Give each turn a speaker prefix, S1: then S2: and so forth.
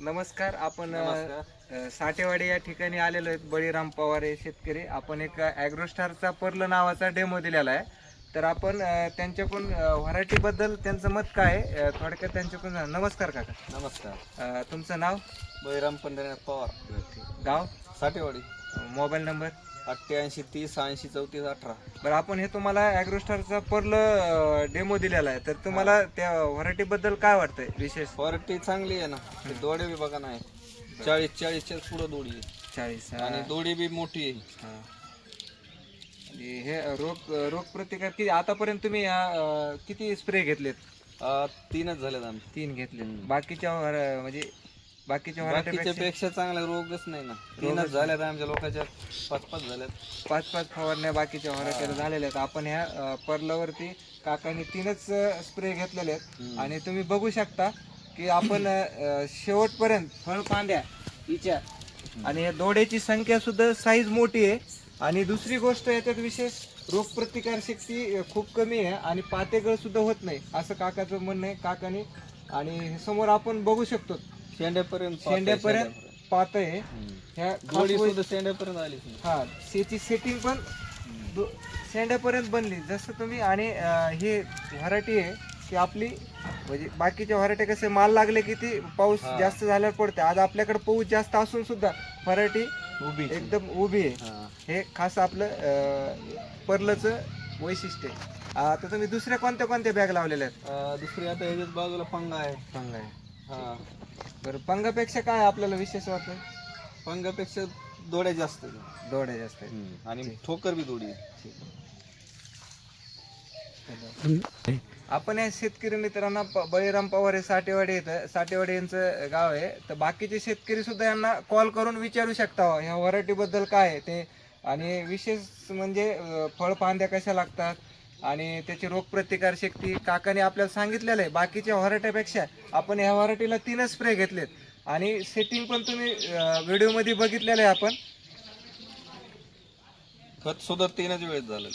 S1: नमस्कार आपण अ, साठेवाडी या ठिकाणी आलेलो आहेत बळीराम पवार हे शेतकरी. आपण एक ॲग्रोस्टारचा पर्ल नावाचा डेमो दिलेला आहे. तर आपण अ, त्यांच्याकडून व्हरायटी बद्दल त्यांचं मत काय आहे अ, थोडक्यात त्यांच्याकडून. नमस्कार काका.
S2: नमस्कार.
S1: अ, तुमचं नाव?
S2: बळीराम पंढरीनाथ पवार.
S1: गाव?
S2: साठेवाडी.
S1: मोबाईल नंबर
S2: अठ्ठ्याऐंशी तीस ऐंशी चौतीस अठरा.
S1: बरं आपण हे तुम्हाला ॲग्रोस्टारचा पर्ल डेमो दिलेला आहे. तर तुम्हाला त्या व्हरायटी बद्दल काय वाटतंय विशेष?
S2: क्वालिटी चांगली आहे ना. दोडे बी बघा नाही चाळीस चाळीसच्या पुढं दोडी आहे.
S1: चाळीस
S2: आणि दोडी बी मोठी आहे.
S1: हा. आणि हे रोग रोग प्रतिकार किती आतापर्यंत तुम्ही अं, किती स्प्रे घेतलेत?
S2: तीनच झालेत आम्ही.
S1: तीन घेतले बाकीच्या वर- म्हणजे बाकीच्या
S2: बाकीच्या
S1: व्हरायटीपेक्षा
S2: पेक्षा चांगला रोगच नाही ना. तीनच झाल्यात आमच्या लोकांच्या पाच पाच झाल्यात.
S1: पाच पाच फवारण्या बाकीच्या व्हरायटीला झालेल्या आहेत. आपण ह्या अं, पर्लावरती काकांनी तीनच स्प्रे घेतलेले आहेत. आणि तुम्ही बघू शकता की आपण अं, शेवटपर्यंत फळपांड्या हिच्या आणि या दोड्याची संख्या सुद्धा साईज मोठी आहे. आणि दुसरी गोष्ट याच्यात विशेष रोगप्रतिकार शक्ती अं, खूप कमी आहे आणि पातेगळ सुद्धा होत नाही असं काकाचं म्हणणं आहे. काकानी आणि हे समोर आपण बघू शकतो.
S2: शेंड्यापर्यंत
S1: शेंड्यापर्यंत पात आहे. ह्या खास वै-
S2: सुद्धा शेंड्यापर्यंत नाही.
S1: हा त्याची सेटिंग पण दो- शेंड्यापर्यंत बनली. जसं तुम्ही आणि अं, हे व्हरायटी आहे की आपली म्हणजे बाकीच्या व्हरायटी कसे माल लागले की ती पाऊस
S2: हा.
S1: जास्त झाल्यावर पडते. आज आपल्याकडे पाऊस जास्त असून सुद्धा व्हरायटी
S2: उभी
S1: एकदम उभी आहे.
S2: हा.
S1: हे खास आपलं अं, पर्लचं वैशिष्ट्य आहे. आता तुम्ही दुसऱ्या कोणत्या कोणत्या बॅग लावलेल्या आहेत?
S2: दुसरी आता बाजूला पंगा आहे.
S1: पंग आहे.
S2: हा.
S1: बरं पंगापेक्षा काय आपल्याला विशेष वाटतं
S2: पंगापेक्षा दोड्या जास्त आहेत.
S1: दोड्या जास्त आहेत.
S2: आणि ठोकर बी दोडी आहे.
S1: आपण या शेतकरी मित्रांना प- बळीराम पवार हे साठेवाडी येतं साठेवाडी यांचं गाव आहे. तर बाकीचे शेतकरी सुद्धा यांना कॉल करून विचारू शकता हो, ह्या व्हरायटी बद्दल काय आहे ते. आणि विशेष म्हणजे अं, फळफांद्या कशा लागतात? आणि त्याची रोगप्रतिकार शक्ती काकाने आपल्याला सांगितलेलं आहे. बाकीच्या व्हरायटीपेक्षा आपण ह्या व्हरायटीला तीनच स्प्रे घेतलेत. आणि सेटिंग पण तुम्ही व्हिडिओमध्ये बघितलेलं आहे आपण.
S2: खत सुद्धा तीनच वेळेस झालं.